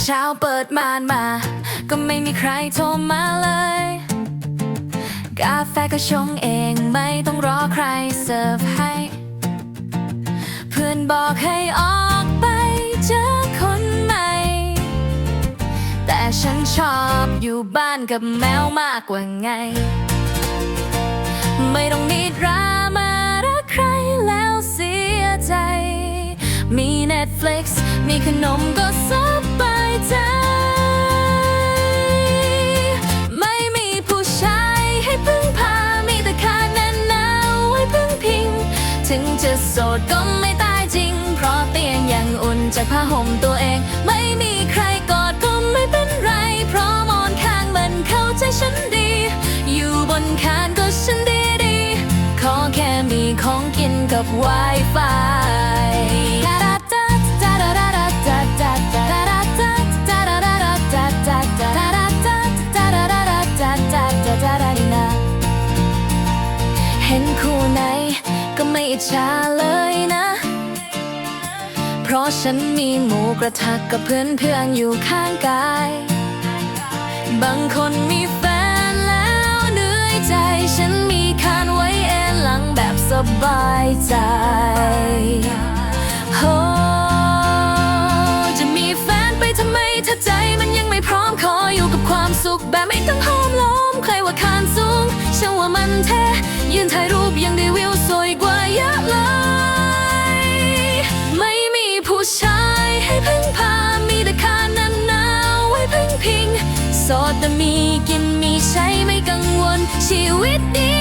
เช้าเปิดมานมา ก็ไม่มีใครโทรมาเลย กาแฟก็ชงเองไม่ต้องรอใครเสิร์ฟให้ เพื่อนบอกให้ออ ฉันชอบอยู่บ้านกับแมวมากกว่าไง ไม่ต้องมีดราม่ารักใครแล้วเสียใจ มี Netflix มีขนมก็สบายใจ ไม่มีผู้ชายให้พึ่งพา มีแต่คาแน่นหนาวให้พึ่งพิง ถึงจะโสดก็ไม่ตายจริง เพราะเตียงยังอุ่นจากผ้าห่มตัวเอง ไม่มีใคร กับ Wi-Fi เห็นคู่ไหนก็ไม่อิจฉาเลยนะ เพราะฉันมีหมูกระทะกับเพื่อนเพื่อนอยู่ข้างกาย บางคนมี บายใจโฮจะมีแฟนไปทำไมถ้าใจมันยังไม่พร้อมขออยู่กับความสุขแบบไม่ต้องห้อมล้อมใครว่าคานสูงฉันว่ามันเท่ยืนถ่ายรูปยังได้วิวสวยกว่าเยอะเลย ไม่มีผู้ชายให้พึ่งพามีแต่คานันหนาวไว้พึ่งพิง โสดแต่มีกินมีใช้ไม่กังวลชีวิตดี